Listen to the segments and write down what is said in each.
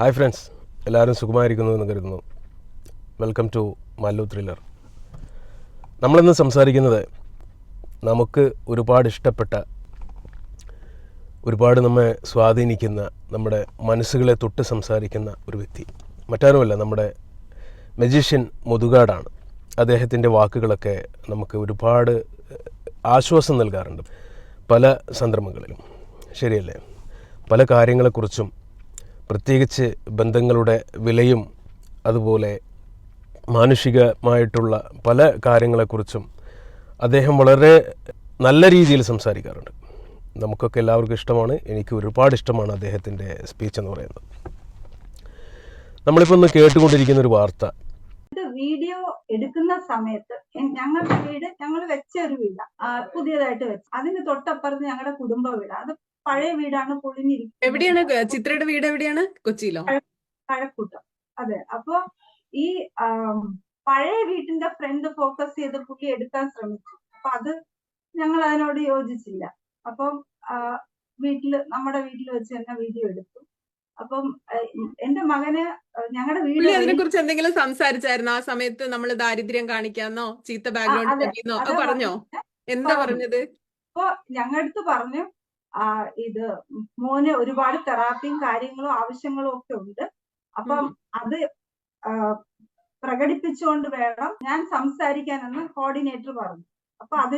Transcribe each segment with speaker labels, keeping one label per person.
Speaker 1: Hi friends എല്ലാവരും സുഖമായിരിക്കുന്നു എന്ന് കരുതുന്നു. വെൽക്കം ടു മല്ലു ത്രില്ലർ നമ്മളിന്ന് സംസാരിക്കുന്നത് നമുക്ക് ഒരുപാട് ഇഷ്ടപ്പെട്ട ഒരുപാട് നമ്മെ സ്വാധീനിക്കുന്ന നമ്മുടെ മനസ്സുകളെ തൊട്ട് സംസാരിക്കുന്ന ഒരു വ്യക്തി. മറ്റാരുമല്ല നമ്മുടെ മജീഷ്യൻ മുതുകാടാണ്. അദ്ദേഹത്തിന്റെ വാക്കുകളൊക്കെ നമുക്ക് ഒരുപാട് ആശ്വാസം നൽകാറുണ്ട് പല സന്ദർഭങ്ങളിലും. ശരിയല്ലേ? പല കാര്യങ്ങളെക്കുറിച്ചും പ്രത്യേകിച്ച് ബന്ധങ്ങളുടെ വിലയും അതുപോലെ മാനുഷികമായിട്ടുള്ള പല കാര്യങ്ങളെക്കുറിച്ചും അദ്ദേഹം വളരെ നല്ല രീതിയിൽ സംസാരിക്കാറുണ്ട്. നമുക്കൊക്കെ എല്ലാവർക്കും ഇഷ്ടമാണ്. എനിക്ക് ഒരുപാട് ഇഷ്ടമാണ് അദ്ദേഹത്തിന്റെ സ്പീച്ച് എന്ന് പറയുന്നത്. നമ്മളിപ്പോൾ ഒന്ന് കേട്ടുകൊണ്ടിരിക്കുന്ന ഒരു വാർത്ത.
Speaker 2: വീഡിയോ എടുക്കുന്ന സമയത്ത് ഞങ്ങളുടെ വീട് ഞങ്ങൾ വെച്ച ഒരു വീട്. പുതിയതായിട്ട് വെച്ച. അതിന് തൊട്ടപ്പുറത്ത് ഞങ്ങളുടെ കുടുംബ വീട്. അത് പഴയ വീടാണ് പൊളിഞ്ഞിരിക്കുന്നത്.
Speaker 3: എവിടെയാണ് ചിത്രയുടെ വീട് എവിടെയാണ്? കൊച്ചിയിലോ?
Speaker 2: കഴക്കൂട്ടം അതെ. അപ്പൊ ഈ പഴയ വീട്ടിന്റെ ഫ്രണ്ട് ഫോക്കസ് ചെയ്ത് പുള്ളി എടുക്കാൻ ശ്രമിച്ചു. അപ്പൊ അത് ഞങ്ങൾ അതിനോട് യോജിച്ചില്ല. അപ്പം വീട്ടിൽ നമ്മുടെ വീട്ടിൽ വെച്ച് തന്നെ വീഡിയോ എടുത്തു. അപ്പം എന്റെ മകന് ഞങ്ങളുടെ വീട്
Speaker 3: അതിനെ കുറിച്ച് എന്തെങ്കിലും സംസാരിച്ചായിരുന്നു? ആ സമയത്ത് നമ്മൾ ദാരിദ്ര്യം കാണിക്കാന്നോ? ചീത്ത ബാക്ക്ഗ്രൗണ്ട് പറഞ്ഞോ? എന്താ
Speaker 2: പറഞ്ഞു.
Speaker 3: പറഞ്ഞത്?
Speaker 2: അപ്പൊ ഞങ്ങടുത്ത് പറഞ്ഞു ഇത് മോന് ഒരുപാട് തെറാപ്പിയും കാര്യങ്ങളും ആവശ്യങ്ങളും ഒക്കെ ഉണ്ട്. അപ്പം അത് ആ, പ്രകടിപ്പിച്ചുകൊണ്ട് വേണം ഞാൻ സംസാരിക്കാൻ സംസാരിക്കാനെന്ന് കോർഡിനേറ്റർ പറഞ്ഞു. അപ്പൊ അത്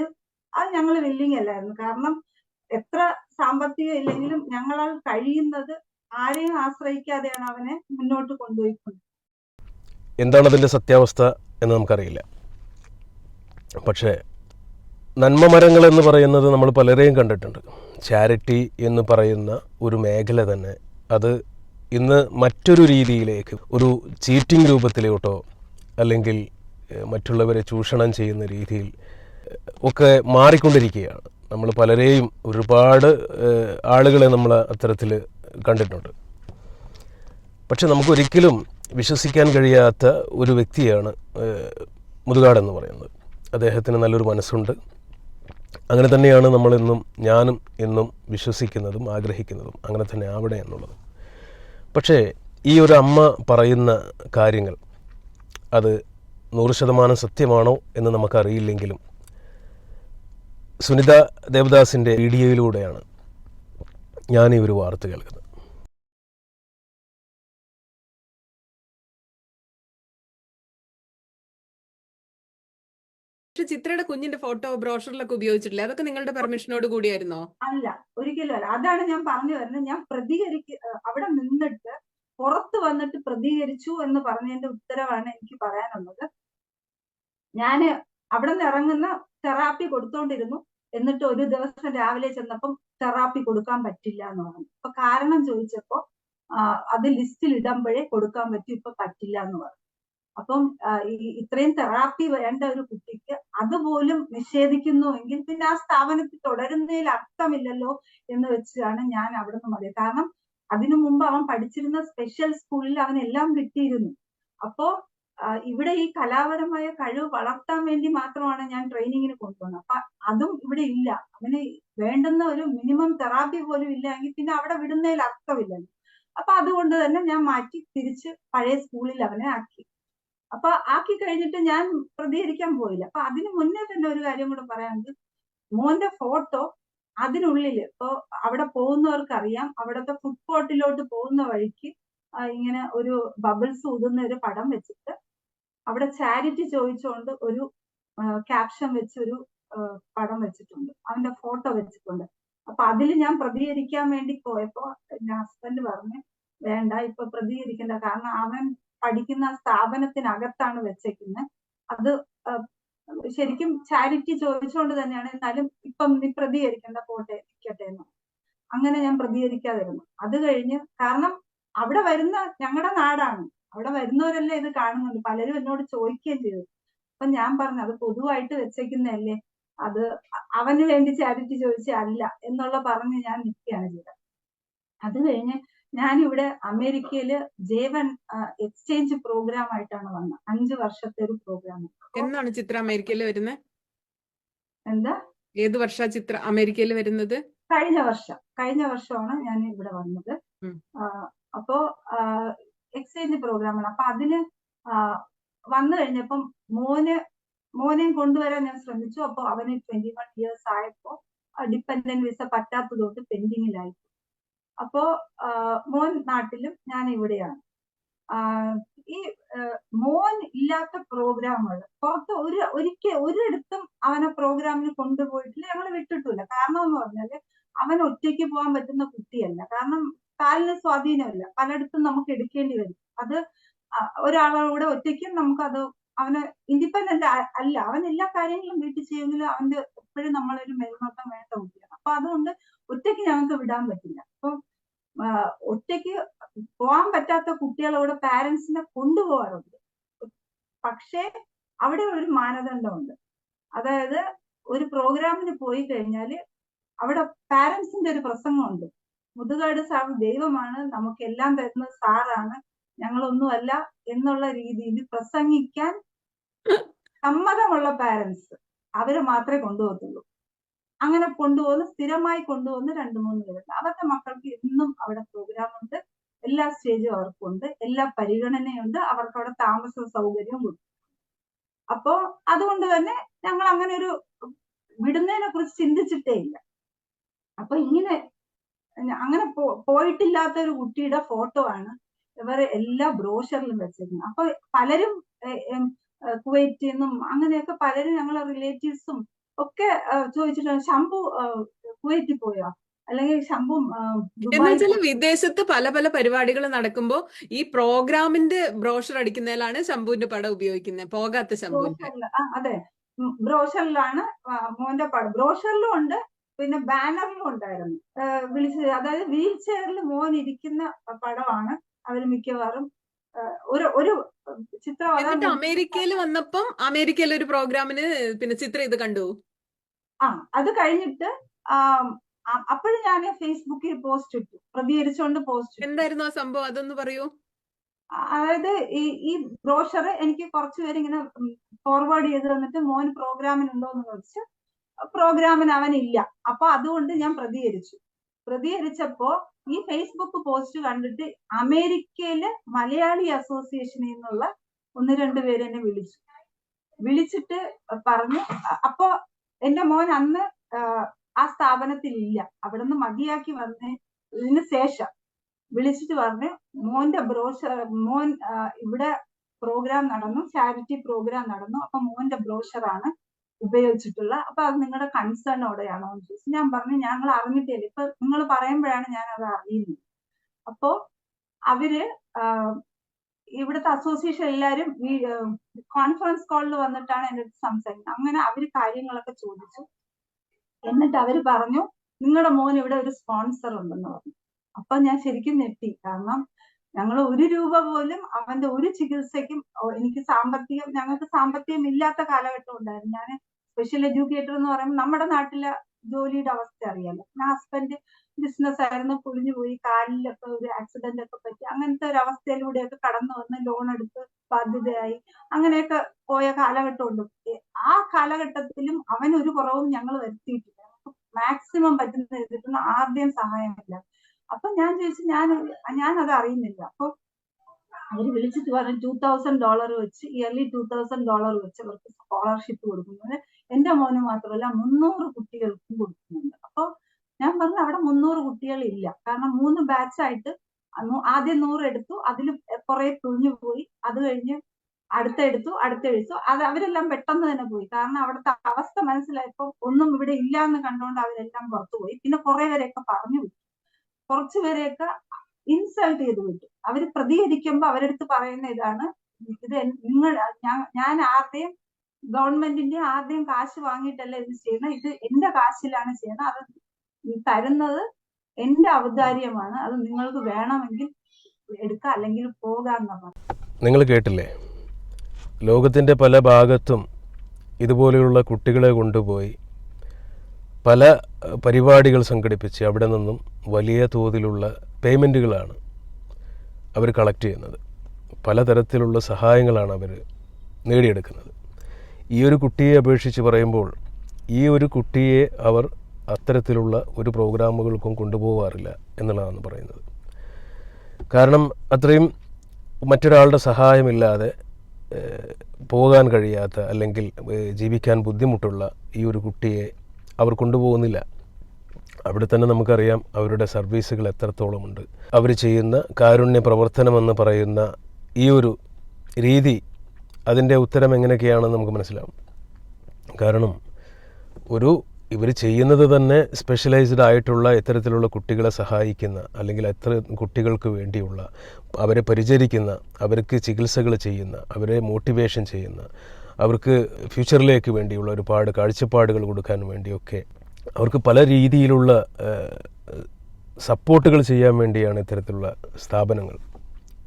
Speaker 2: അത് ഞങ്ങൾ വില്ലിങ് അല്ലായിരുന്നു. കാരണം എത്ര സാമ്പത്തികം ഇല്ലെങ്കിലും ഞങ്ങളാൽ കഴിയുന്നത് ആരെയും ആശ്രയിക്കാതെയാണ് അവനെ മുന്നോട്ട് കൊണ്ടുപോയിക്കുന്നത്
Speaker 1: എന്താണ് അതിന്റെ സത്യാവസ്ഥ എന്ന് നമുക്കറിയില്ല. പക്ഷേ നന്മ മരങ്ങൾ എന്ന് പറയുന്നത് നമ്മൾ പലരെയും കണ്ടിട്ടുണ്ട്. ചാരിറ്റി എന്ന് പറയുന്ന ഒരു മേഖല തന്നെ. അത് ഇന്ന് മറ്റൊരു രീതിയിലേക്ക് ഒരു ചീറ്റിംഗ് രൂപത്തിലോട്ടോ അല്ലെങ്കിൽ മറ്റുള്ളവരെ ചൂഷണം ചെയ്യുന്ന രീതിയിൽ ഒക്കെ മാറിക്കൊണ്ടിരിക്കുകയാണ്. നമ്മൾ പലരെയും ഒരുപാട് ആളുകളെ നമ്മൾ അത്തരത്തിൽ കണ്ടിട്ടുണ്ട്. പക്ഷെ നമുക്കൊരിക്കലും വിശ്വസിക്കാൻ കഴിയാത്ത ഒരു വ്യക്തിയാണ് മുതുകാടെന്ന് പറയുന്നത്. അദ്ദേഹത്തിന് നല്ലൊരു മനസ്സുണ്ട്. അങ്ങനെ തന്നെയാണ് നമ്മളിന്നും ഞാനും എന്നും വിശ്വസിക്കുന്നതും ആഗ്രഹിക്കുന്നതും അങ്ങനെ തന്നെ ആവിടെ എന്നുള്ളത്. പക്ഷേ ഈ ഒരു അമ്മ പറയുന്ന കാര്യങ്ങൾ അത് നൂറ് ശതമാനം സത്യമാണോ എന്ന് നമുക്കറിയില്ലെങ്കിലും സുനിത ദേവദാസിന്റെ വീഡിയോയിലൂടെയാണ് ഞാൻ ഈ ഒരു വാർത്ത കേൾക്കുന്നത്.
Speaker 3: പക്ഷെ ചിത്രയുടെ കുഞ്ഞിന്റെ ഫോട്ടോ ബ്രോഷറിലൊക്കെ ഉപയോഗിച്ചിട്ടില്ല? അതൊക്കെ നിങ്ങളുടെ പെർമിഷനോട് കൂടിയായിരുന്നോ?
Speaker 2: അല്ല ഒരിക്കലും അല്ല. അതാണ് ഞാൻ പറഞ്ഞു വരുന്നത്. ഞാൻ പ്രതികരിക്ക അവിടെ നിന്നിട്ട് പുറത്ത് വന്നിട്ട് പ്രതികരിച്ചു എന്ന് പറഞ്ഞതിന്റെ ഉത്തരവാണ് എനിക്ക് പറയാനുള്ളത്. ഞാൻ അവിടെ നിന്ന് ഇറങ്ങുന്ന തെറാപ്പി കൊടുത്തോണ്ടിരുന്നു. എന്നിട്ട് ഒരു ദിവസം രാവിലെ ചെന്നപ്പം തെറാപ്പി കൊടുക്കാൻ പറ്റില്ല എന്ന് പറഞ്ഞു. അപ്പൊ കാരണം ചോദിച്ചപ്പോ അത് ലിസ്റ്റിൽ ഇടുമ്പോഴേ കൊടുക്കാൻ പറ്റും ഇപ്പൊ പറ്റില്ല എന്ന് പറഞ്ഞു. അപ്പം ഇത്രയും തെറാപ്പി വേണ്ട ഒരു കുട്ടിക്ക് അതുപോലും നിഷേധിക്കുന്നു എങ്കിൽ പിന്നെ ആ സ്ഥാപനത്തിൽ തുടരുന്നതിൽ അർത്ഥമില്ലല്ലോ എന്ന് വെച്ചാണ് ഞാൻ അവിടെ നിന്ന് മതി കാരണം അതിനു മുമ്പ് അവൻ പഠിച്ചിരുന്ന സ്പെഷ്യൽ സ്കൂളിൽ അവനെല്ലാം കിട്ടിയിരുന്നു. അപ്പോ ഇവിടെ ഈ കലാപരമായ കഴിവ് വളർത്താൻ വേണ്ടി മാത്രമാണ് ഞാൻ ട്രെയിനിങ്ങിന് കൊണ്ടുപോകുന്നത് അപ്പൊ അതും ഇവിടെ ഇല്ല. അവന് വേണ്ടുന്ന ഒരു മിനിമം തെറാപ്പി പോലും ഇല്ല എങ്കിൽ പിന്നെ അവിടെ വിടുന്നതിൽ അർത്ഥമില്ലല്ലോ. അപ്പൊ അതുകൊണ്ട് തന്നെ ഞാൻ മാറ്റി തിരിച്ച് പഴയ സ്കൂളിൽ അവനെ ആക്കി. അപ്പൊ ആക്കി കഴിഞ്ഞിട്ട് ഞാൻ പ്രതികരിക്കാൻ പോയില്ല. അപ്പൊ അതിന് മുന്നേ തന്നെ ഒരു കാര്യം കൂടെ പറയാനുണ്ട്. മോന്റെ ഫോട്ടോ അതിനുള്ളിൽ ഇപ്പൊ അവിടെ പോകുന്നവർക്ക് അറിയാം അവിടുത്തെ ഫുഡ് കോർട്ടിലോട്ട് പോകുന്ന വഴിക്ക് ഇങ്ങനെ ഒരു ബബിൾസ് ഊതുന്ന ഒരു പടം വെച്ചിട്ട് അവിടെ ചാരിറ്റി ചോദിച്ചുകൊണ്ട് ഒരു ക്യാപ്ഷൻ വെച്ച് ഒരു പടം വെച്ചിട്ടുണ്ട്. അവന്റെ ഫോട്ടോ വെച്ചിട്ടുണ്ട്. അപ്പൊ അതിൽ ഞാൻ പ്രതികരിക്കാൻ വേണ്ടി പോയപ്പോ എന്റെ ഹസ്ബൻഡ് പറഞ്ഞു വേണ്ട ഇപ്പൊ പ്രതികരിക്കണ്ട. കാരണം അവൻ പഠിക്കുന്ന സ്ഥാപനത്തിനകത്താണ് വെച്ചേക്കുന്നത് അത് ശരിക്കും ചാരിറ്റി ചോദിച്ചുകൊണ്ട് തന്നെയാണ് എന്നാലും ഇപ്പം നീ പ്രതികരിക്കണ്ട പോട്ടെ നിൽക്കട്ടെ എന്ന്. അങ്ങനെ ഞാൻ പ്രതികരിക്കാതിരുന്നു. അത് കഴിഞ്ഞ് കാരണം അവിടെ വരുന്ന ഞങ്ങളുടെ നാടാണ്. അവിടെ വരുന്നവരല്ലേ ഇത് കാണുന്നുണ്ട് പലരും എന്നോട് ചോദിക്കുകയും ചെയ്തു. അപ്പൊ ഞാൻ പറഞ്ഞു അത് പൊതുവായിട്ട് വെച്ചേക്കുന്നതല്ലേ? അത് അവന് വേണ്ടി ചാരിറ്റി ചോദിച്ചല്ല എന്നുള്ള പറഞ്ഞ് ഞാൻ നിൽക്കുകയാണ് ചെയ്തത്. അത് കഴിഞ്ഞ് ഞാനിവിടെ അമേരിക്കയിൽ ജേവൻ എക്സ്ചേഞ്ച് പ്രോഗ്രാം ആയിട്ടാണ് വന്നത്. അഞ്ചു വർഷത്തെ ഒരു പ്രോഗ്രാം
Speaker 3: എന്നാണ് ചിത്ര അമേരിക്കയിൽ വരുന്നത്?
Speaker 2: എന്താ?
Speaker 3: ഏത് വർഷ ചിത്ര അമേരിക്കയിൽ വരുന്നത്?
Speaker 2: കഴിഞ്ഞ വർഷം. കഴിഞ്ഞ വർഷമാണ് ഞാൻ ഇവിടെ വന്നത്. അപ്പോ എക്സ്ചേഞ്ച് പ്രോഗ്രാമാണ്. അപ്പൊ അതിന് വന്നു കഴിഞ്ഞപ്പം മോന് മോനെയും കൊണ്ടുവരാൻ ഞാൻ ശ്രമിച്ചു. അപ്പൊ അവന് ട്വന്റി വൺ ഇയേഴ്സ് ആയപ്പോ ഡിപ്പെൻഡന്റ് വിസ പറ്റാത്തതുകൊണ്ട് പെൻഡിങ്ങിലായി അപ്പോ മോൻ നാട്ടിലും ഞാൻ ഇവിടെയാണ്. ഈ മോൻ ഇല്ലാത്ത പ്രോഗ്രാമുകൾ പുറത്ത് ഒരു ഒരിക്കൽ ഒരിടത്തും അവനെ പ്രോഗ്രാമിന് കൊണ്ടുപോയിട്ടില്ല ഞങ്ങൾ വിട്ടിട്ടില്ല. കാരണം എന്ന് പറഞ്ഞാൽ അവൻ ഒറ്റയ്ക്ക് പോകാൻ പറ്റുന്ന കുട്ടിയല്ല. കാരണം കാലിന് സ്വാധീനമില്ല. പലയിടത്തും നമുക്ക് എടുക്കേണ്ടി വരും. അത് ഒരാളോട് ഒറ്റയ്ക്കും നമുക്കത് അവന് ഇൻഡിപെൻഡന്റ് അല്ല. അവൻ എല്ലാ കാര്യങ്ങളും വീട്ടിൽ ചെയ്യുമെങ്കിലും അവന്റെ എപ്പോഴും നമ്മളൊരു മേൽനോട്ടം വേണ്ട കുട്ടിയാണ്. അപ്പൊ അതുകൊണ്ട് ഒറ്റയ്ക്ക് ഞങ്ങൾക്ക് വിടാൻ പറ്റില്ല. അപ്പം ഒറ്റയ്ക്ക് പോകാൻ പറ്റാത്ത കുട്ടികളോട് പാരന്റ്സിനെ കൊണ്ടുപോകാറുണ്ട്. പക്ഷേ അവിടെ ഒരു മാനദണ്ഡമുണ്ട്. അതായത് ഒരു പ്രോഗ്രാമിന് പോയി കഴിഞ്ഞാൽ അവിടെ പാരന്റ്സിന്റെ ഒരു പ്രസംഗമുണ്ട്. മുതുകാട് സാർ ദൈവമാണ് നമുക്ക് എല്ലാം തരുന്ന സാറാണ് ഞങ്ങളൊന്നുമല്ല എന്നുള്ള രീതിയിൽ പ്രസംഗിക്കാൻ സമ്മതമുള്ള പാരന്റ്സ് അവരെ മാത്രമേ കൊണ്ടുപോകത്തുള്ളൂ. അങ്ങനെ കൊണ്ടുപോകുന്ന സ്ഥിരമായി കൊണ്ടുപോകുന്ന രണ്ട് മൂന്ന് പേരുണ്ട് അവരുടെ മക്കൾക്ക് ഇന്നും അവിടെ പ്രോഗ്രാം ഉണ്ട്. എല്ലാ സ്റ്റേജും അവർക്കുണ്ട് എല്ലാ പരിഗണനയുണ്ട് അവർക്ക് അവിടെ താമസ സൗകര്യവും കൊടുക്കും അപ്പോ അതുകൊണ്ട് തന്നെ ഞങ്ങൾ അങ്ങനെ ഒരു വിടുന്നതിനെ കുറിച്ച് ചിന്തിച്ചിട്ടേ ഇല്ല. അപ്പൊ ഇങ്ങനെ അങ്ങനെ പോയിട്ടില്ലാത്ത ഒരു കുട്ടിയുടെ ഫോട്ടോ ആണ് ഇവർ എല്ലാ ബ്രോഷറിലും വെച്ചിരുന്നത് അപ്പൊ പലരും കുവൈറ്റിൽ നിന്നും അങ്ങനെയൊക്കെ പലരും ഞങ്ങളെ റിലേറ്റീവ്സും ഒക്കെ ചോദിച്ചിട്ടുണ്ട്. ശംഭു കുവൈറ്റിൽ പോയോ? അല്ലെങ്കിൽ ശംഭു എന്താ
Speaker 3: എന്ന്
Speaker 2: ദുബായിൽ
Speaker 3: വെച്ചാൽ വിദേശത്ത് പല പല പരിപാടികൾ നടക്കുമ്പോ ഈ പ്രോഗ്രാമിന്റെ ബ്രോഷർ അടിക്കുന്നതിലാണ് ശംഭുവിന്റെ പടം ഉപയോഗിക്കുന്നത് പോകാത്ത ശംഭുവിന്റെ
Speaker 2: ബ്രോഷറിൽ അതെ. ബ്രോഷറിലാണ് മോന്റെ പടം. ബ്രോഷറിലും ഉണ്ട് പിന്നെ ബാനറിലും ഉണ്ടായിരുന്നു. വിളിച്ചത് അതായത് വീൽ ചെയറിൽ മോൻ ഇരിക്കുന്ന പടമാണ് അവർ മിക്കവാറും ഒരു ഒരു ചിത്രം
Speaker 3: എന്നിട്ട് അമേരിക്കയിൽ വന്നപ്പം അമേരിക്കയിൽ ഒരു പ്രോഗ്രാമിന് പിന്നെ ചിത്രം ഇത് കണ്ടു?
Speaker 2: ആ അത് കഴിഞ്ഞിട്ട് അപ്പോഴും ഞാൻ ഫേസ്ബുക്കിൽ പോസ്റ്റ് ഇട്ടു. പ്രതികരിച്ചുകൊണ്ട് പോസ്റ്റ്
Speaker 3: എന്തായിരുന്നു ആ സംഭവം? അതൊന്ന് പറയൂ.
Speaker 2: അതായത് ഈ ഈ ബ്രോഷർ എനിക്ക് കുറച്ച് പേര് ഇങ്ങനെ ഫോർവേഡ് ചെയ്ത് തന്നിട്ട് മോൻ പ്രോഗ്രാമിനുണ്ടോ എന്ന് ചോദിച്ച് പ്രോഗ്രാമിന് അവനില്ല. അപ്പൊ അതുകൊണ്ട് ഞാൻ പ്രതികരിച്ചു. പ്രതികരിച്ചപ്പോ ഈ ഫേസ്ബുക്ക് പോസ്റ്റ് കണ്ടിട്ട് അമേരിക്കയിലെ മലയാളി അസോസിയേഷനിൽ നിന്നുള്ള ഒന്ന് രണ്ട് പേര് എന്നെ വിളിച്ചു. വിളിച്ചിട്ട് പറഞ്ഞു അപ്പൊ എന്റെ മോൻ അന്ന് ആ സ്ഥാപനത്തിൽ ഇല്ല. അവിടെ നിന്ന് മതിയാക്കി വന്നതിന് ശേഷം വിളിച്ചിട്ട് പറഞ്ഞു മോന്റെ ബ്രോഷർ മോൻ ഇവിടെ പ്രോഗ്രാം നടന്നു ചാരിറ്റി പ്രോഗ്രാം നടന്നു. അപ്പൊ മോന്റെ ബ്രോഷറാണ് ഉപയോഗിച്ചിട്ടുള്ള. അപ്പൊ അത് നിങ്ങളുടെ കൺസേണോടെയാണോ ചോദിച്ചു. ഞാൻ പറഞ്ഞു ഞങ്ങൾ അറിഞ്ഞിട്ടില്ല. ഇപ്പൊ നിങ്ങൾ പറയുമ്പോഴാണ് ഞാൻ അത് അറിയുന്നത്. അപ്പോ അവർ ഇവിടുത്തെ അസോസിയേഷൻ എല്ലാരും ഈ കോൺഫറൻസ് കോളിൽ വന്നിട്ടാണ് എന്റെ അടുത്ത് സംസാരിക്കുന്നത്. അങ്ങനെ അവർ കാര്യങ്ങളൊക്കെ ചോദിച്ചു. എന്നിട്ട് അവർ പറഞ്ഞു നിങ്ങളുടെ മോൻ ഇവിടെ ഒരു സ്പോൺസർ ഉണ്ടെന്ന് പറഞ്ഞു. അപ്പൊ ഞാൻ ശരിക്കും ഞെട്ടി. കാരണം ഞങ്ങൾ ഒരു രൂപ പോലും അവന്റെ ഒരു ചികിത്സയ്ക്കും എനിക്ക് സാമ്പത്തികം ഞങ്ങൾക്ക് സാമ്പത്തികം ഇല്ലാത്ത കാലഘട്ടം ഉണ്ടായിരുന്നു. ഞാൻ സ്പെഷ്യൽ എഡ്യൂക്കേറ്റർ എന്ന് പറയുമ്പോൾ നമ്മുടെ നാട്ടിലെ ജോലിയുടെ അവസ്ഥ അറിയാലോ. പിന്നെ ഹസ്ബൻഡ് ബിസിനസ് ആയിരുന്നു പൊളിഞ്ഞു പോയി കാലിലൊക്കെ ഒരു ആക്സിഡന്റ് ഒക്കെ പറ്റി അങ്ങനത്തെ ഒരു അവസ്ഥയിലൂടെയൊക്കെ കടന്നു വന്ന് ലോൺ എടുത്ത് ബാധ്യതയായി. അങ്ങനെയൊക്കെ പോയ കാലഘട്ടമുണ്ട്. ആ കാലഘട്ടത്തിലും അവൻ ഒരു കുറവും ഞങ്ങൾ വരുത്തിയിട്ടില്ല. മാക്സിമം പറ്റുന്ന ചെയ്തിട്ടുള്ള ആരുടെയും സഹായമില്ല. അപ്പൊ ഞാൻ ചോദിച്ചു ഞാൻ ഞാൻ അത് അറിയുന്നില്ല. അപ്പൊ അവർ വിളിച്ചിട്ട് പറഞ്ഞു ടൂ തൗസൻഡ് ഡോളർ വെച്ച് ഇയർലി ടൂ തൗസൻഡ് ഡോളർ വെച്ച് അവർക്ക് സ്കോളർഷിപ്പ് കൊടുക്കുന്നത് എന്റെ മോന് മാത്രമല്ല മുന്നൂറ് കുട്ടികൾക്കും കൊടുക്കുന്നുണ്ട്. അപ്പൊ ഞാൻ പറഞ്ഞു അവിടെ മുന്നൂറ് കുട്ടികൾ ഇല്ല കാരണം മൂന്ന് ബാച്ചായിട്ട് ആദ്യം നൂറ് എടുത്തു അതിൽ കുറെ തുഴഞ്ഞു പോയി. അത് കഴിഞ്ഞ് അടുത്തെടുത്തു അടുത്തെടുത്തു അത് അവരെല്ലാം പെട്ടെന്ന് തന്നെ പോയി. കാരണം അവിടുത്തെ അവസ്ഥ മനസ്സിലായപ്പോ ഒന്നും ഇവിടെ ഇല്ല എന്ന് കണ്ടുകൊണ്ട് അവരെല്ലാം പുറത്തു പോയി. പിന്നെ കുറെ പേരെയൊക്കെ പറഞ്ഞു വിട്ടു. കുറച്ചു പേരെയൊക്കെ ഇൻസൾട്ട് ചെയ്ത് വിട്ടു. അവർ പ്രതികരിക്കുമ്പോൾ അവരെടുത്ത് പറയുന്ന ഇതാണ് ഇത് നിങ്ങൾ ഞാൻ- ഞാൻ ആരുടെയും ഗവൺമെന്റിന്റെ ആദ്യം കാശ് വാങ്ങിയിട്ടല്ല ഇത് ചെയ്യുന്നത് ഇത് എന്റെ കാശിലാണ് ചെയ്യുന്നത് അത് തരുന്നത് എന്റെ ഔദാര്യമാണ്. അത് നിങ്ങൾക്ക് വേണമെങ്കിൽ എടുക്കാം അല്ലെങ്കിൽ പോകാന്ന്
Speaker 1: നിങ്ങൾ കേട്ടില്ലേ? ലോകത്തിന്റെ പല ഭാഗത്തും ഇതുപോലെയുള്ള കുട്ടികളെ കൊണ്ടുപോയി പല പരിപാടികൾ സംഘടിപ്പിച്ച് അവിടെ നിന്നും വലിയ തോതിലുള്ള പേയ്മെന്റുകളാണ് അവർ കളക്ട് ചെയ്യുന്നത്. പലതരത്തിലുള്ള സഹായങ്ങളാണ് അവർ നേടിയെടുക്കുന്നത്. ഈ ഒരു കുട്ടിയെ അപേക്ഷിച്ച് പറയുമ്പോൾ ഈ ഒരു കുട്ടിയെ അവർ അത്തരത്തിലുള്ള ഒരു പ്രോഗ്രാമുകൾക്കും കൊണ്ടുപോകാറില്ല എന്നുള്ളതാണ് പറയുന്നത്. കാരണം അത്രയും മറ്റൊരാളുടെ സഹായമില്ലാതെ പോകാൻ കഴിയാത്ത അല്ലെങ്കിൽ ജീവിക്കാൻ ബുദ്ധിമുട്ടുള്ള ഈ ഒരു കുട്ടിയെ അവർ കൊണ്ടുപോകുന്നില്ല. അവിടെ തന്നെ നമുക്കറിയാം അവരുടെ സർവീസുകൾ എത്രത്തോളമുണ്ട്. അവർ ചെയ്യുന്ന കാരുണ്യ പ്രവർത്തനമെന്ന് പറയുന്ന ഈ ഒരു രീതി അതിന്റെ ഉത്തരം എങ്ങനെയൊക്കെയാണെന്ന് നമുക്ക് മനസ്സിലാവും. കാരണം ഒരു ഇവർ ചെയ്യുന്നത് തന്നെ സ്പെഷ്യലൈസ്ഡ് ആയിട്ടുള്ള ഇത്തരത്തിലുള്ള കുട്ടികളെ സഹായിക്കുന്ന അല്ലെങ്കിൽ എത്ര കുട്ടികൾക്ക് വേണ്ടിയുള്ള അവരെ പരിചരിക്കുന്ന അവർക്ക് ചികിത്സകൾ ചെയ്യുന്ന അവരെ മോട്ടിവേഷൻ ചെയ്യുന്ന അവർക്ക് ഫ്യൂച്ചറിലേക്ക് വേണ്ടിയുള്ള ഒരുപാട് കാഴ്ചപ്പാടുകൾ കൊടുക്കാൻ വേണ്ടിയൊക്കെ അവർക്ക് പല രീതിയിലുള്ള സപ്പോർട്ടുകൾ ചെയ്യാൻ വേണ്ടിയാണ് ഇത്തരത്തിലുള്ള സ്ഥാപനങ്ങൾ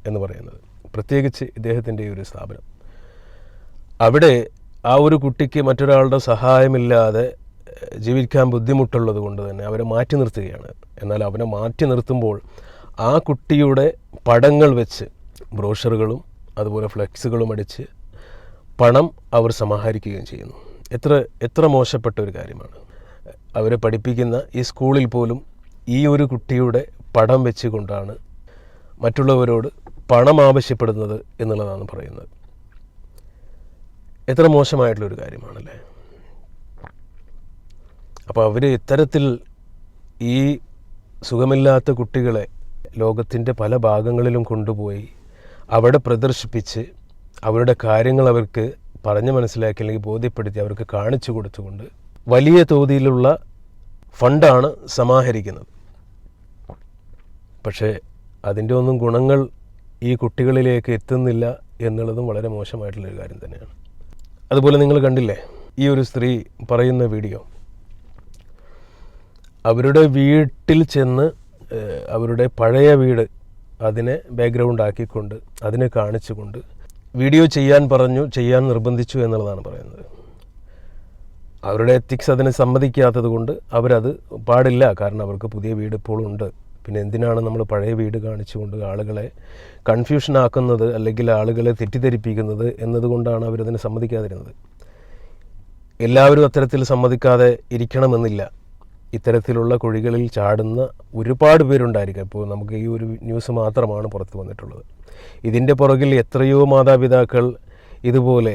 Speaker 1: എന്ന് പറയുന്നത്. പ്രത്യേകിച്ച് ഇദ്ദേഹത്തിന്റെ ഒരു സ്ഥാപനം. അവിടെ ആ ഒരു കുട്ടിക്ക് മറ്റൊരാളുടെ സഹായമില്ലാതെ ജീവിക്കാൻ ബുദ്ധിമുട്ടുള്ളത് കൊണ്ട് തന്നെ അവരെ മാറ്റി നിർത്തുകയാണ്. എന്നാൽ അവനെ മാറ്റി നിർത്തുമ്പോൾ ആ കുട്ടിയുടെ പടങ്ങൾ വെച്ച് ബ്രോഷറുകളും അതുപോലെ ഫ്ലെക്സുകളും അടിച്ച് പണം അവർ സമാഹരിക്കുകയും ചെയ്യുന്നു. എത്ര എത്ര മോശപ്പെട്ട ഒരു കാര്യമാണ്. അവരെ പഠിപ്പിക്കുന്ന ഈ സ്കൂളിൽ പോലും ഈ ഒരു കുട്ടിയുടെ പടം വെച്ചുകൊണ്ടാണ് മറ്റുള്ളവരോട് പണം ആവശ്യപ്പെടുന്നത് എന്നുള്ളതാണ് പറയുന്നത്. എത്ര മോശമായിട്ടുള്ളൊരു കാര്യമാണല്ലേ? അപ്പോൾ അവർ ഇത്തരത്തിൽ ഈ സുഖമില്ലാത്ത കുട്ടികളെ ലോകത്തിന്റെ പല ഭാഗങ്ങളിലും കൊണ്ടുപോയി അവിടെ പ്രദർശിപ്പിച്ച് അവരുടെ കാര്യങ്ങൾ അവർക്ക് പറഞ്ഞ് മനസ്സിലാക്കി അല്ലെങ്കിൽ ബോധ്യപ്പെടുത്തി അവർക്ക് കാണിച്ചു കൊടുത്തുകൊണ്ട് വലിയ തോതിലുള്ള ഫണ്ടാണ് സമാഹരിക്കുന്നത്. പക്ഷേ അതിന്റെ ഒന്നും ഗുണങ്ങൾ ഈ കുട്ടികളിലേക്ക് എത്തുന്നില്ല എന്നുള്ളതും വളരെ മോശമായിട്ടുള്ളൊരു കാര്യം തന്നെയാണ്. അതുപോലെ നിങ്ങൾ കണ്ടില്ലേ ഈ ഒരു സ്ത്രീ പറയുന്ന വീഡിയോ? അവരുടെ വീട്ടിൽ ചെന്ന് അവരുടെ പഴയ വീട് അതിനെ ബാക്ക്ഗ്രൗണ്ട് ആക്കിക്കൊണ്ട് അതിനെ കാണിച്ചുകൊണ്ട് വീഡിയോ ചെയ്യാൻ പറഞ്ഞു ചെയ്യാൻ നിർബന്ധിച്ചു എന്നുള്ളതാണ് പറയുന്നത്. അവരുടെ എത്തിക്സ് അതിനെ സമ്മതിക്കാത്തത് കൊണ്ട് അവരത് പാടില്ല. കാരണം അവർക്ക് പുതിയ വീട് ഇപ്പോൾ ഉണ്ട്. പിന്നെ എന്തിനാണ് നമ്മൾ പഴയ വീട് കാണിച്ചുകൊണ്ട് ആളുകളെ കൺഫ്യൂഷൻ ആക്കുന്നത് അല്ലെങ്കിൽ ആളുകളെ തെറ്റിദ്ധരിപ്പിക്കുന്നത് എന്നതുകൊണ്ടാണ് അവരതിനെ സമ്മതിക്കാതിരുന്നത്? എല്ലാവരും അത്തരത്തിൽ സമ്മതിക്കാതെ ഇരിക്കണമെന്നില്ല. ഇത്തരത്തിലുള്ള കുഴികളിൽ ചാടുന്ന ഒരുപാട് പേരുണ്ടായിരിക്കും. ഇപ്പോൾ നമുക്ക് ഈ ഒരു ന്യൂസ് മാത്രമാണ് പുറത്തു വന്നിട്ടുള്ളത്. ഇതിന്റെ പുറകിൽ എത്രയോ മാതാപിതാക്കൾ ഇതുപോലെ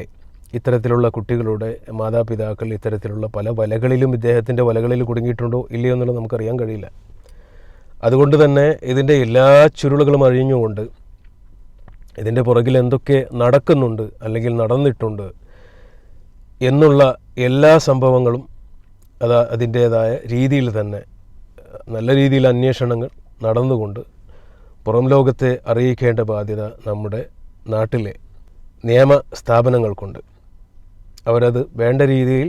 Speaker 1: ഇത്തരത്തിലുള്ള കുട്ടികളുടെ മാതാപിതാക്കൾ ഇത്തരത്തിലുള്ള പല വലകളിലും ഇദ്ദേഹത്തിന്റെ വലകളിൽ കുടുങ്ങിയിട്ടുണ്ടോ ഇല്ലയോ എന്നുള്ളത് നമുക്കറിയാൻ കഴിയില്ല. അതുകൊണ്ട് തന്നെ ഇതിന്റെ എല്ലാ ചുരുളുകളും അഴിഞ്ഞുകൊണ്ട് ഇതിന്റെ പുറകിൽ എന്തൊക്കെ നടക്കുന്നുണ്ട് അല്ലെങ്കിൽ നടന്നിട്ടുണ്ട് എന്നുള്ള എല്ലാ സംഭവങ്ങളും അത് അതിന്റേതായ രീതിയിൽ തന്നെ നല്ല രീതിയിൽ അന്വേഷണങ്ങൾ നടന്നുകൊണ്ട് പുറം ലോകത്തെ അറിയിക്കേണ്ട ബാധ്യത നമ്മുടെ നാട്ടിലെ നിയമ സ്ഥാപനങ്ങൾക്കുണ്ട്. അവരത് വേണ്ട രീതിയിൽ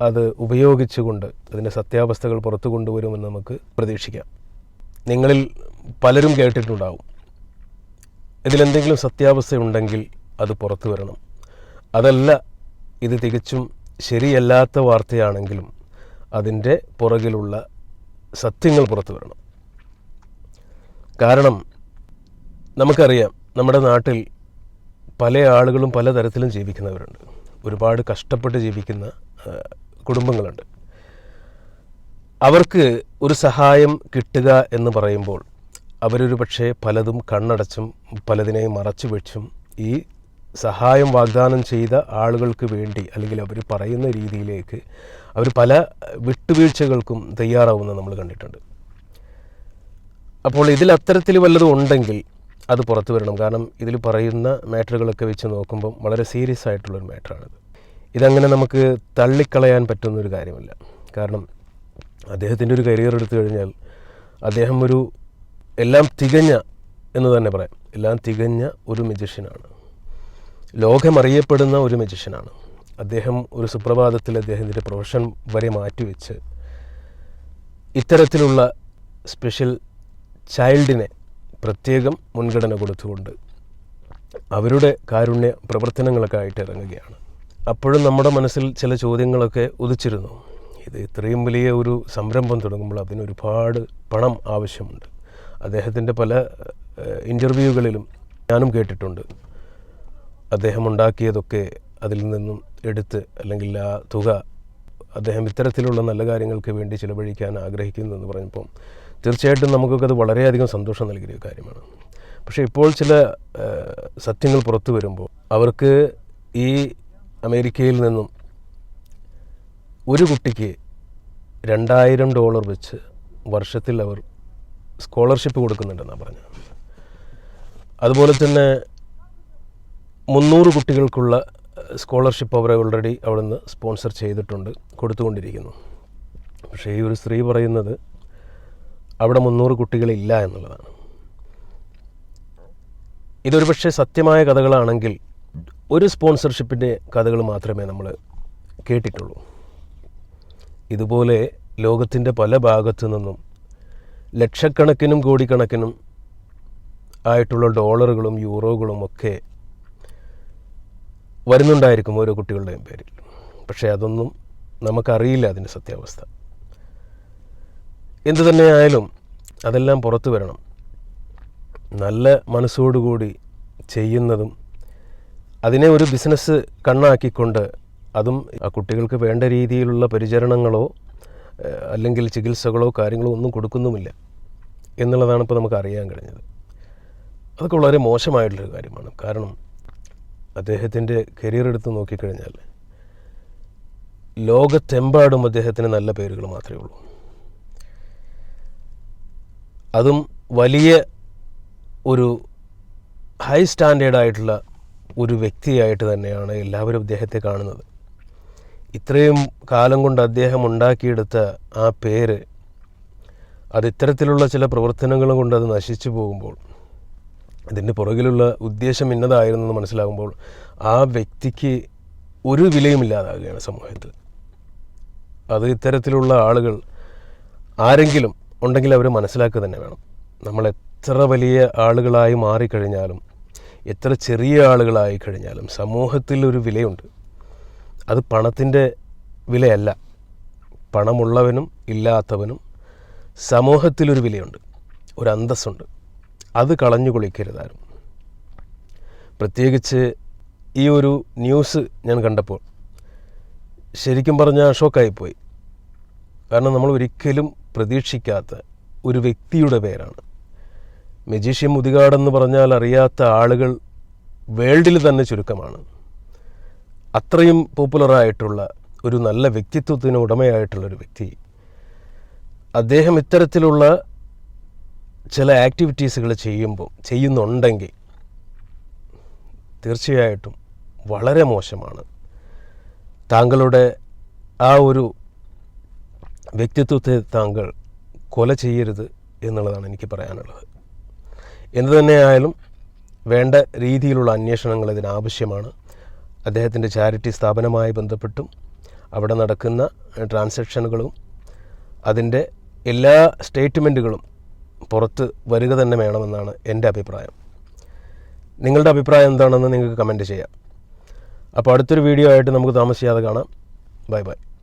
Speaker 1: അത് ഉപയോഗിച്ചുകൊണ്ട് അതിന്റെ സത്യാവസ്ഥകൾ പുറത്തു കൊണ്ടുവരുമെന്ന് നമുക്ക് പ്രതീക്ഷിക്കാം. നിങ്ങളിൽ പലരും കേട്ടിട്ടുണ്ടാവും. ഇതിലെന്തെങ്കിലും സത്യാവസ്ഥ ഉണ്ടെങ്കിൽ അത് പുറത്തു വരണം. അതല്ല ഇത് തികച്ചും ശരിയല്ലാത്ത വാർത്തയാണെങ്കിലും അതിന്റെ പുറകിലുള്ള സത്യങ്ങൾ പുറത്തു വരണം. കാരണം നമുക്കറിയാം നമ്മുടെ നാട്ടിൽ പല ആളുകളും പലതരത്തിലും ജീവിക്കുന്നവരുണ്ട്. ഒരുപാട് കഷ്ടപ്പെട്ട് ജീവിക്കുന്ന കുടുംബങ്ങളുണ്ട്. അവർക്ക് ഒരു സഹായം കിട്ടുക എന്ന് പറയുമ്പോൾ അവരൊരു പക്ഷേ പലതും കണ്ണടച്ചും പലതിനെയും മറച്ചു വെച്ചും ഈ സഹായം വാഗ്ദാനം ചെയ്ത ആളുകൾക്ക് വേണ്ടി അല്ലെങ്കിൽ അവർ പറയുന്ന രീതിയിലേക്ക് അവർ പല വിട്ടുവീഴ്ചകൾക്കും തയ്യാറാവുന്ന നമ്മൾ കണ്ടിട്ടുണ്ട്. അപ്പോൾ ഇതിൽ അത്തരത്തിൽ വല്ലതും ഉണ്ടെങ്കിൽ അത് പുറത്തു വരണം. കാരണം ഇതിൽ പറയുന്ന മാറ്ററുകളൊക്കെ വെച്ച് നോക്കുമ്പം വളരെ സീരിയസ് ആയിട്ടുള്ളൊരു മാറ്ററാണിത്. ഇതങ്ങനെ നമുക്ക് തള്ളിക്കളയാൻ പറ്റുന്നൊരു കാര്യമല്ല. കാരണം അദ്ദേഹത്തിന്റെ ഒരു കരിയർ എടുത്തു കഴിഞ്ഞാൽ അദ്ദേഹം ഒരു എല്ലാം തികഞ്ഞ എന്ന് തന്നെ പറയാം. എല്ലാം തികഞ്ഞ ഒരു മെജിഷ്യനാണ് ലോകമറിയപ്പെടുന്ന ഒരു മെജിഷ്യനാണ് അദ്ദേഹം ഒരു സുപ്രഭാതത്തിൽ അദ്ദേഹത്തിന്റെ പ്രൊഫഷൻ വരെ മാറ്റിവെച്ച് ഇത്തരത്തിലുള്ള സ്പെഷ്യൽ ചൈൽഡിനെ പ്രത്യേകം മുൻഗണന കൊടുത്തുകൊണ്ട് അവരുടെ കാരുണ്യ പ്രവർത്തനങ്ങളൊക്കെ ആയിട്ട് ഇറങ്ങുകയാണ്. അപ്പോഴും നമ്മുടെ മനസ്സിൽ ചില ചോദ്യങ്ങളൊക്കെ ഉദിച്ചിരുന്നു. ഇത് ഇത്രയും വലിയ ഒരു സംരംഭം തുടങ്ങുമ്പോൾ അതിന് ഒരുപാട് പണം ആവശ്യമുണ്ട്. അദ്ദേഹത്തിന്റെ പല ഇന്റർവ്യൂകളിലും ഞാനും കേട്ടിട്ടുണ്ട്. അദ്ദേഹം ഉണ്ടാക്കിയതൊക്കെ അതിൽ നിന്നും എടുത്ത് അല്ലെങ്കിൽ ആ തുക അദ്ദേഹം ഇത്തരത്തിലുള്ള നല്ല കാര്യങ്ങൾക്ക് വേണ്ടി ചിലവഴിക്കാൻ ആഗ്രഹിക്കുന്നു എന്ന് പറഞ്ഞപ്പം തീർച്ചയായിട്ടും നമുക്കൊക്കെ അത് വളരെയധികം സന്തോഷം നൽകിയ കാര്യമാണ്. പക്ഷേ ഇപ്പോൾ ചില സത്യങ്ങൾ പുറത്തു വരുമ്പോൾ അവർക്ക് ഈ അമേരിക്കയിൽ നിന്നും ഒരു കുട്ടിക്ക് രണ്ടായിരം ഡോളർ വെച്ച് വർഷത്തിൽ അവർ സ്കോളർഷിപ്പ് കൊടുക്കുന്നുണ്ടെന്നാണ് പറഞ്ഞത്. അതുപോലെ തന്നെ മുന്നൂറ് കുട്ടികൾക്കുള്ള സ്കോളർഷിപ്പ് അവർ ഓൾറെഡി അവിടുന്ന് സ്പോൺസർ ചെയ്തിട്ടുണ്ട് കൊടുത്തുകൊണ്ടിരിക്കുന്നു. പക്ഷേ ഈ ഒരു സ്ത്രീ പറയുന്നത് അവിടെ മുന്നൂറ് കുട്ടികളില്ല എന്നുള്ളതാണ്. ഇതൊരു പക്ഷേ സത്യമായ കഥകളാണെങ്കിൽ ഒരു സ്പോൺസർഷിപ്പിന്റെ കഥകൾ മാത്രമേ നമ്മൾ കേട്ടിട്ടുള്ളൂ. ഇതുപോലെ ലോകത്തിന്റെ പല ഭാഗത്തു നിന്നും ലക്ഷക്കണക്കിനും കോടിക്കണക്കിനും ആയിട്ടുള്ള ഡോളറുകളും യൂറോകളും ഒക്കെ വരുന്നുണ്ടായിരിക്കും ഓരോ കുട്ടികളുടെയും പേരിൽ. പക്ഷേ അതൊന്നും നമുക്കറിയില്ല അതിന്റെ സത്യാവസ്ഥ. എന്തു തന്നെയായാലും അതെല്ലാം പുറത്തു വരണം. നല്ല മനസ്സോടുകൂടി ചെയ്യുന്നതും അതിനെ ഒരു ബിസിനസ് കണ്ണാക്കിക്കൊണ്ട് അതും കുട്ടികൾക്ക് വേണ്ട രീതിയിലുള്ള പരിചരണങ്ങളോ അല്ലെങ്കിൽ ചികിത്സകളോ കാര്യങ്ങളോ ഒന്നും കൊടുക്കുന്നുമില്ല എന്നുള്ളതാണ് ഇപ്പോൾ നമുക്ക് അറിയാൻ കഴിഞ്ഞത്. അതൊക്കെ വളരെ മോശമായിട്ടുള്ളൊരു കാര്യമാണ്. കാരണം അദ്ദേഹത്തിന്റെ കരിയർ എടുത്ത് നോക്കിക്കഴിഞ്ഞാൽ ലോകത്തെമ്പാടും അദ്ദേഹത്തിന് നല്ല പേരുകൾ മാത്രമേ ഉള്ളൂ. അതും വലിയ ഒരു ഹൈ സ്റ്റാൻഡേർഡായിട്ടുള്ള ഒരു വ്യക്തിയായിട്ട് തന്നെയാണ് എല്ലാവരും അദ്ദേഹത്തെ കാണുന്നത്. ഇത്രയും കാലം കൊണ്ട് അദ്ദേഹം ഉണ്ടാക്കിയെടുത്ത ആ പേര് അത് ഇത്തരത്തിലുള്ള ചില പ്രവർത്തനങ്ങൾ കൊണ്ട് അത് നശിച്ചു പോകുമ്പോൾ അതിന്റെ പുറകിലുള്ള ഉദ്ദേശം ഇന്നതായിരുന്നെന്ന് മനസ്സിലാകുമ്പോൾ ആ വ്യക്തിക്ക് ഒരു വിലയും ഇല്ലാതാകുകയാണ് സമൂഹത്തിൽ. അത് ഇത്തരത്തിലുള്ള ആളുകൾ ആരെങ്കിലും ഉണ്ടെങ്കിൽ അവർ മനസ്സിലാക്കുക തന്നെ വേണം. നമ്മൾ എത്ര വലിയ ആളുകളായി മാറിക്കഴിഞ്ഞാലും എത്ര ചെറിയ ആളുകളായി കഴിഞ്ഞാലും സമൂഹത്തിൽ ഒരു വിലയുണ്ട്. അത് പണത്തിന്റെ വിലയല്ല. പണമുള്ളവനും ഇല്ലാത്തവനും സമൂഹത്തിലൊരു വിലയുണ്ട്. ഒരു അന്തസ്സുണ്ട്. അത് കളഞ്ഞു കുളിക്കരുതാരും പ്രത്യേകിച്ച് ഈ ഒരു ന്യൂസ് ഞാൻ കണ്ടപ്പോൾ ശരിക്കും പറഞ്ഞാൽ ഷോക്കായിപ്പോയി. കാരണം നമ്മൾ ഒരിക്കലും പ്രതീക്ഷിക്കാത്ത ഒരു വ്യക്തിയുടെ പേരാണ്. മെജീഷ്യൻ മുതികാടെന്ന് പറഞ്ഞാൽ അറിയാത്ത ആളുകൾ വേൾഡിൽ തന്നെ ചുരുക്കമാണ്. അത്രയും പോപ്പുലറായിട്ടുള്ള ഒരു നല്ല വ്യക്തിത്വത്തിന് ഉടമയായിട്ടുള്ള ഒരു വ്യക്തി. അദ്ദേഹം ഇത്തരത്തിലുള്ള ചില ആക്ടിവിറ്റീസുകൾ ചെയ്യുമ്പോൾ ചെയ്യുന്നുണ്ടെങ്കിൽ തീർച്ചയായിട്ടും വളരെ മോശമാണ്. താങ്കളുടെ ആ ഒരു വ്യക്തിത്വത്തെ താങ്കൾ കൊല ചെയ്യരുത് എന്നുള്ളതാണ് എനിക്ക് പറയാനുള്ളത്. എന്തു തന്നെയായാലും വേണ്ട രീതിയിലുള്ള അന്വേഷണങ്ങൾ ഇതിനാവശ്യമാണ്. അദ്ദേഹത്തിന്റെ ചാരിറ്റി സ്ഥാപനമായി ബന്ധപ്പെട്ടും അവിടെ നടക്കുന്ന ട്രാൻസാക്ഷനുകളും അതിന്റെ എല്ലാ സ്റ്റേറ്റ്മെന്റുകളും പുറത്ത് വരിക തന്നെ വേണമെന്നാണ് എന്റെ അഭിപ്രായം. നിങ്ങളുടെ അഭിപ്രായം എന്താണെന്ന് നിങ്ങൾക്ക് കമന്റ് ചെയ്യാം. അപ്പോൾ അടുത്തൊരു വീഡിയോ ആയിട്ട് നമുക്ക് താമസിയാതെ കാണാം. Bye bye.